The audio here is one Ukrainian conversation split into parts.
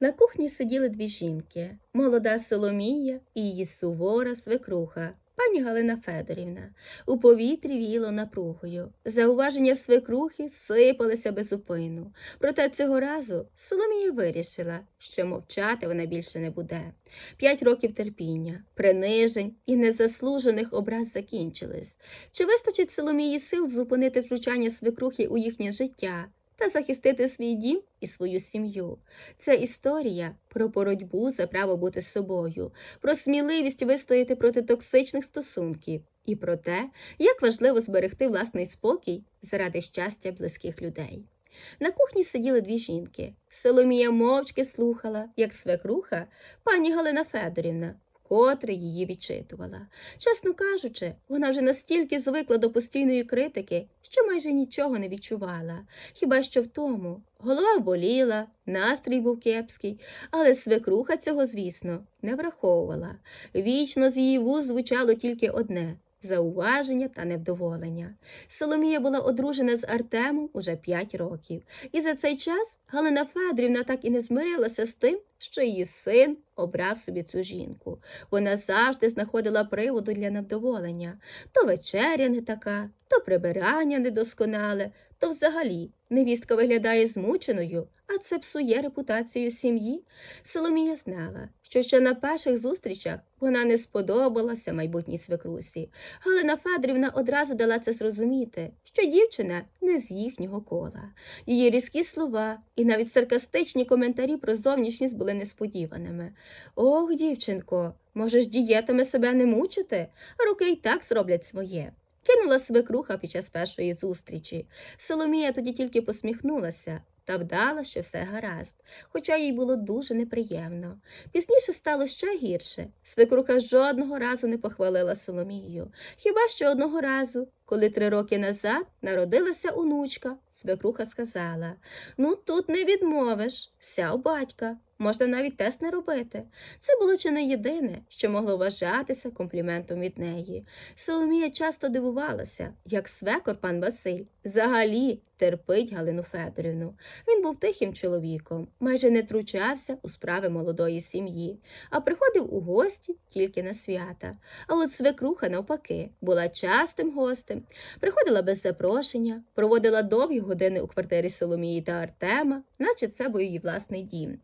На кухні сиділи дві жінки молода Соломія і її сувора свекруха, пані Галина Федорівна. У повітрі віяло напругою. Зауваження свекрухи сипалися безупину. Проте цього разу Соломія вирішила, що мовчати вона більше не буде. П'ять років терпіння, принижень і незаслужених образ закінчились. Чи вистачить Соломії сил зупинити втручання свекрухи у їхнє життя? Та захистити свій дім і свою сім'ю. Це історія про боротьбу за право бути собою, про сміливість вистояти проти токсичних стосунків і про те, як важливо зберегти власний спокій заради щастя близьких людей. На кухні сиділи дві жінки. Соломія мовчки слухала, як свекруха, пані Галина Федорівна, вкотре її відчитувала. Чесно кажучи, вона вже настільки звикла до постійної критики, що майже нічого не відчувала. Хіба що в тому голова боліла, настрій був кепський, але свекруха цього, звісно, не враховувала. Вічно з її вуз звучало тільки одне зауваження та невдоволення. Соломія була одружена з Артемом уже п'ять років, і за цей час Галина Федорівна так і не змирилася з тим, що її син обрав собі цю жінку. Вона завжди знаходила приводу для невдоволення то вечеря не така, то прибирання недосконале, то взагалі невістка виглядає змученою, а це псує репутацію сім'ї. Соломія знала, що ще на перших зустрічах вона не сподобалася майбутній свекрусі. Галина Федорівна одразу дала це зрозуміти, що дівчина не з їхнього кола. Її різкі слова і навіть саркастичні коментарі про зовнішність були несподіваними. Ох, дівчинко, можеш дієтами себе не мучити, руки й так зроблять своє. Кинула свекруха під час першої зустрічі. Соломія тоді тільки посміхнулася та вдала, що все гаразд, хоча їй було дуже неприємно. Пізніше стало ще гірше. Свекруха жодного разу не похвалила Соломію. Хіба що одного разу, коли три роки назад народилася онучка, свекруха сказала Ну, тут не відмовиш, вся у батька. Можна навіть тест не робити. Це було чи не єдине, що могло вважатися компліментом від неї. Соломія часто дивувалася, як свекор пан Василь взагалі терпить Галину Федорівну. Він був тихим чоловіком, майже не втручався у справи молодої сім'ї, а приходив у гості тільки на свята. А от свекруха, навпаки, була частим гостем, приходила без запрошення, проводила довгі години у квартирі Соломії та Артема, наче це був її власний дім.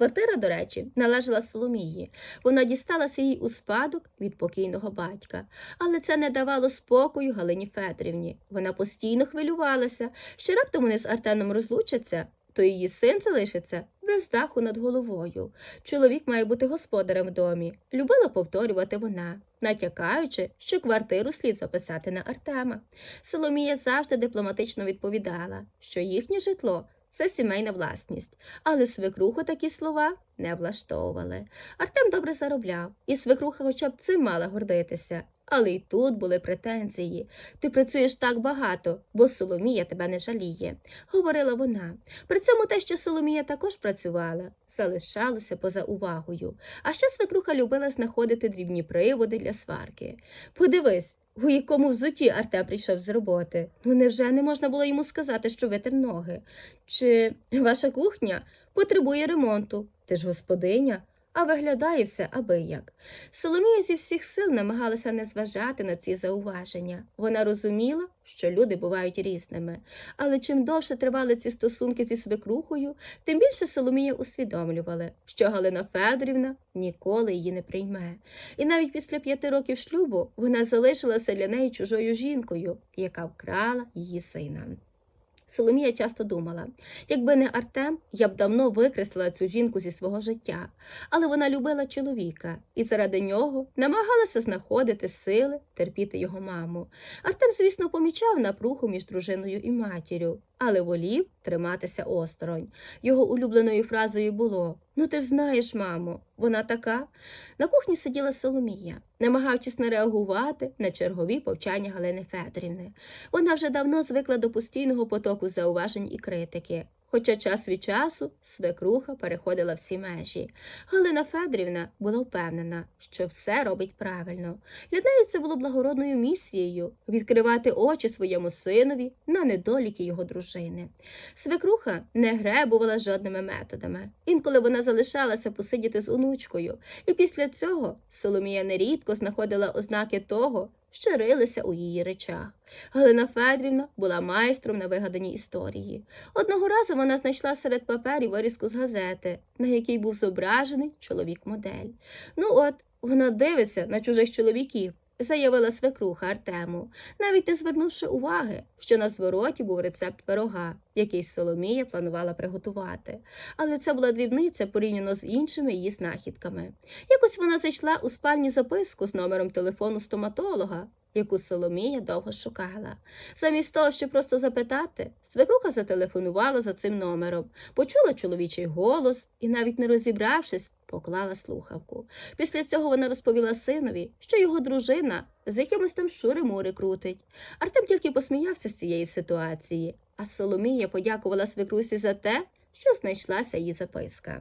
Квартира, до речі, належала Соломії. Вона дісталася їй у спадок від покійного батька. Але це не давало спокою Галині Федорівні. Вона постійно хвилювалася, що раптом вони з Артеном розлучаться, то її син залишиться без даху над головою. Чоловік має бути господарем в домі, любила повторювати вона, натякаючи, що квартиру слід записати на Артема. Соломія завжди дипломатично відповідала, що їхнє житло це сімейна власність, але свекруху такі слова не влаштовували. Артем добре заробляв, і свекруха хоча б цим мала гордитися. Але й тут були претензії. Ти працюєш так багато, бо Соломія тебе не жаліє, говорила вона. При цьому те, що Соломія також працювала, залишалося поза увагою. А ще свекруха любила знаходити дрібні приводи для сварки. Подивись, у якому взуті Артем прийшов з роботи. Ну невже не можна було йому сказати, що витер ноги? Чи ваша кухня потребує ремонту? Ти ж господиня, а виглядає все аби як. Соломія зі всіх сил намагалася не зважати на ці зауваження. Вона розуміла, що люди бувають різними. Але чим довше тривали ці стосунки зі свекрухою, тим більше Соломія усвідомлювала, що Галина Федорівна ніколи її не прийме. І навіть після п'яти років шлюбу вона залишилася для неї чужою жінкою, яка вкрала її сина. Соломія часто думала, якби не Артем, я б давно викреслила цю жінку зі свого життя, але вона любила чоловіка і заради нього намагалася знаходити сили терпіти його маму. Артем, звісно, помічав напруху між дружиною і матір'ю, але волів триматися осторонь. Його улюбленою фразою було Ну ти ж знаєш, мамо, вона така. На кухні сиділа Соломія, намагаючись не реагувати на чергові повчання Галини Федорівни. Вона вже давно звикла до постійного потоку зауважень і критики. Хоча час від часу свекруха переходила всі межі. Галина Федорівна була впевнена, що все робить правильно. Для неї це було благородною місією відкривати очі своєму синові на недоліки його дружини. Свекруха не гребувала жодними методами. Інколи вона залишалася посидіти з онучкою, і після цього Соломія нерідко знаходила ознаки того, що рилися у її речах. Галина Федрівна була майстром на вигадані історії. Одного разу вона знайшла серед паперів вирізку з газети, на якій був зображений чоловік-модель. Ну от, вона дивиться на чужих чоловіків, заявила свекруха Артему, навіть не звернувши уваги, що на звороті був рецепт пирога, який Соломія планувала приготувати. Але це була дрібниця порівняно з іншими її знахідками. Якось вона зайшла у спальні записку з номером телефону стоматолога, яку Соломія довго шукала. Замість того, щоб просто запитати, свекруха зателефонувала за цим номером, почула чоловічий голос і, навіть не розібравшись, поклала слухавку. Після цього вона розповіла синові, що його дружина з якимось там шури-мури крутить. Артем тільки посміявся з цієї ситуації, а Соломія подякувала свекрусі за те, що знайшлася її записка.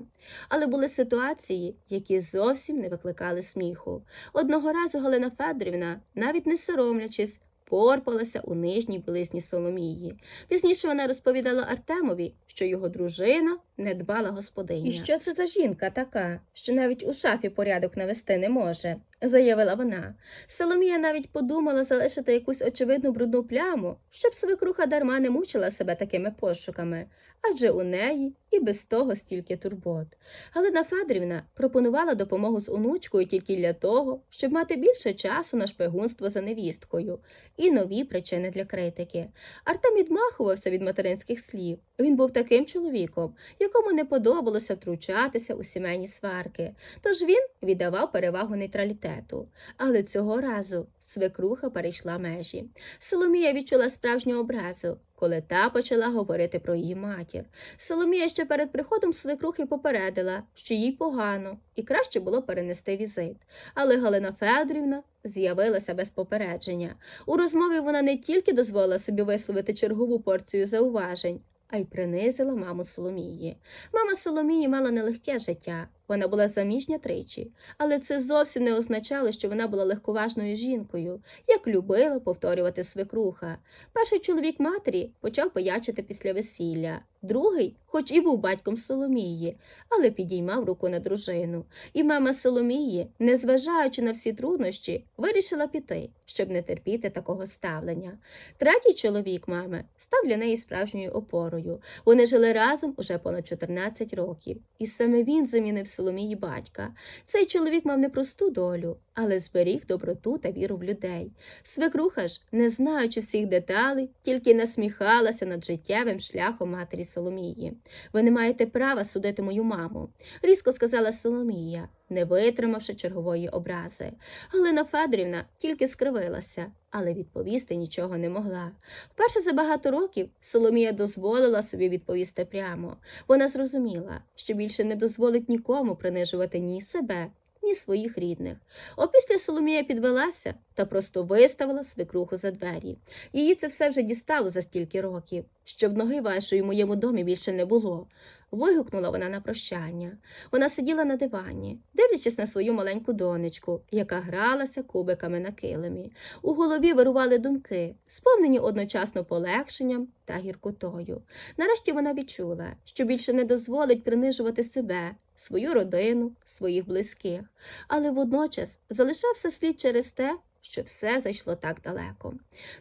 Але були ситуації, які зовсім не викликали сміху. Одного разу Галина Федорівна, навіть не соромлячись, порпалася у нижній білизні Соломії. Пізніше вона розповідала Артемові, що його дружина не дбала господиня. І що це за жінка така, що навіть у шафі порядок навести не може, заявила вона. Соломія навіть подумала залишити якусь очевидну брудну пляму, щоб свекруха дарма не мучила себе такими пошуками, адже у неї і без того стільки турбот. Галина Федорівна пропонувала допомогу з онучкою тільки для того, щоб мати більше часу на шпигунство за невісткою і нові причини для критики. Артем відмахувався від материнських слів. Він був таким чоловіком, якому не подобалося втручатися у сімейні сварки, тож він віддавав перевагу нейтралітету. Але цього разу свекруха перейшла межі. Соломія відчула справжню образу, коли та почала говорити про її матір. Соломія ще перед приходом свекрухи попередила, що їй погано і краще було перенести візит. Але Галина Федорівна з'явилася без попередження. У розмові вона не тільки дозволила собі висловити чергову порцію зауважень, а й принизила маму Соломії. Мама Соломії мала нелегке життя. Вона була заміжня тричі, але це зовсім не означало, що вона була легковажною жінкою, як любила повторювати свекруха. Перший чоловік матері почав поячити після весілля, другий, хоч і був батьком Соломії, але підіймав руку на дружину. І мама Соломії, незважаючи на всі труднощі, вирішила піти, щоб не терпіти такого ставлення. Третій чоловік мами став для неї справжньою опорою. Вони жили разом уже понад 14 років, і саме він замінив Соломії батька. Цей чоловік мав непросту долю, але зберіг доброту та віру в людей. Свекруха ж, не знаючи всіх деталей, тільки насміхалася над життєвим шляхом матері Соломії. Ви не маєте права судити мою маму, різко сказала Соломія, не витримавши чергової образи. Галина Федорівна тільки скривилася, але відповісти нічого не могла. Вперше за багато років Соломія дозволила собі відповісти прямо. Вона зрозуміла, що більше не дозволить нікому принижувати ні себе, ні своїх рідних. Опісля Соломія підвелася та просто виставила свекруху за двері. Її це все вже дістало за стільки років, щоб ноги вашої в моєму домі більше не було. Вигукнула вона на прощання. Вона сиділа на дивані, дивлячись на свою маленьку донечку, яка гралася кубиками на килимі. У голові вирували думки, сповнені одночасно полегшенням та гіркотою. Нарешті вона відчула, що більше не дозволить принижувати себе, свою родину, своїх близьких, але водночас залишався слід через те, що все зайшло так далеко.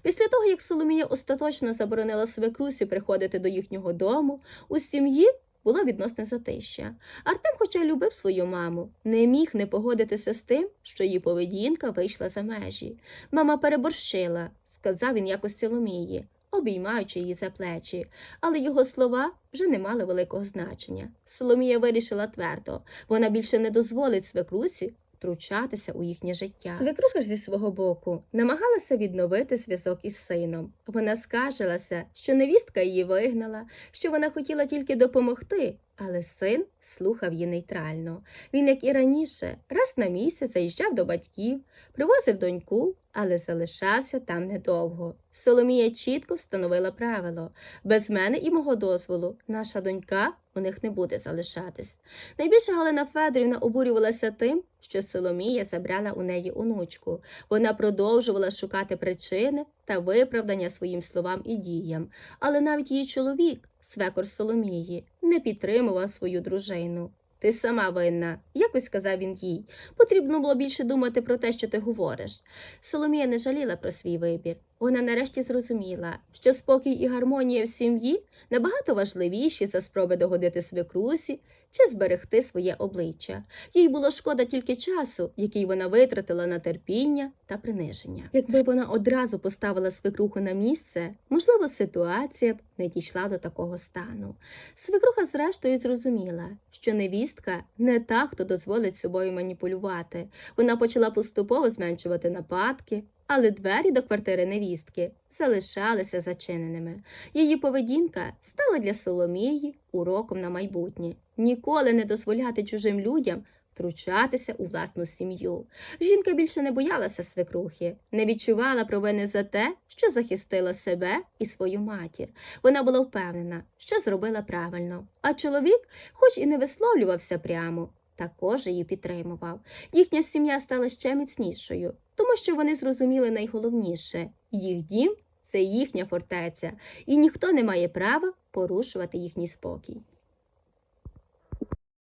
Після того, як Соломія остаточно заборонила свекрусі приходити до їхнього дому, у сім'ї було відносне затища. Артем, хоча й любив свою маму, не міг не погодитися з тим, що її поведінка вийшла за межі. Мама переборщила, сказав він якось Соломії, обіймаючи її за плечі, але його слова вже не мали великого значення. Соломія вирішила твердо, вона більше не дозволить свекрусі втручатися у їхнє життя. Свекруха ж зі свого боку намагалася відновити зв'язок із сином. Вона скаржилася, що невістка її вигнала, що вона хотіла тільки допомогти, Але син слухав її нейтрально. Він, як і раніше, раз на місяць заїжджав до батьків, привозив доньку, але залишався там недовго. Соломія чітко встановила правило без мене і мого дозволу наша донька у них не буде залишатись. Найбільше Галина Федорівна обурювалася тим, що Соломія забрала у неї онучку. Вона продовжувала шукати причини та виправдання своїм словам і діям, але навіть її чоловік, свекор Соломії, не підтримував свою дружину. Ти сама винна, якось сказав він їй. Потрібно було більше думати про те, що ти говориш. Соломія не жаліла про свій вибір. Вона нарешті зрозуміла, що спокій і гармонія в сім'ї набагато важливіші за спроби догодити свекрусі чи зберегти своє обличчя. Їй було шкода тільки часу, який вона витратила на терпіння та приниження. Якби вона одразу поставила свекруху на місце, можливо, ситуація б не дійшла до такого стану. Свекруха зрештою зрозуміла, що невістка не та, хто дозволить собою маніпулювати. Вона почала поступово зменшувати нападки, але двері до квартири невістки залишалися зачиненими. Її поведінка стала для Соломії уроком на майбутнє. Ніколи не дозволяти чужим людям втручатися у власну сім'ю. Жінка більше не боялася свекрухи, не відчувала провини за те, що захистила себе і свою матір. Вона була впевнена, що зробила правильно. А чоловік, хоч і не висловлювався прямо, також її підтримував. Їхня сім'я стала ще міцнішою, тому що вони зрозуміли найголовніше їх дім це їхня фортеця, і ніхто не має права порушувати їхній спокій.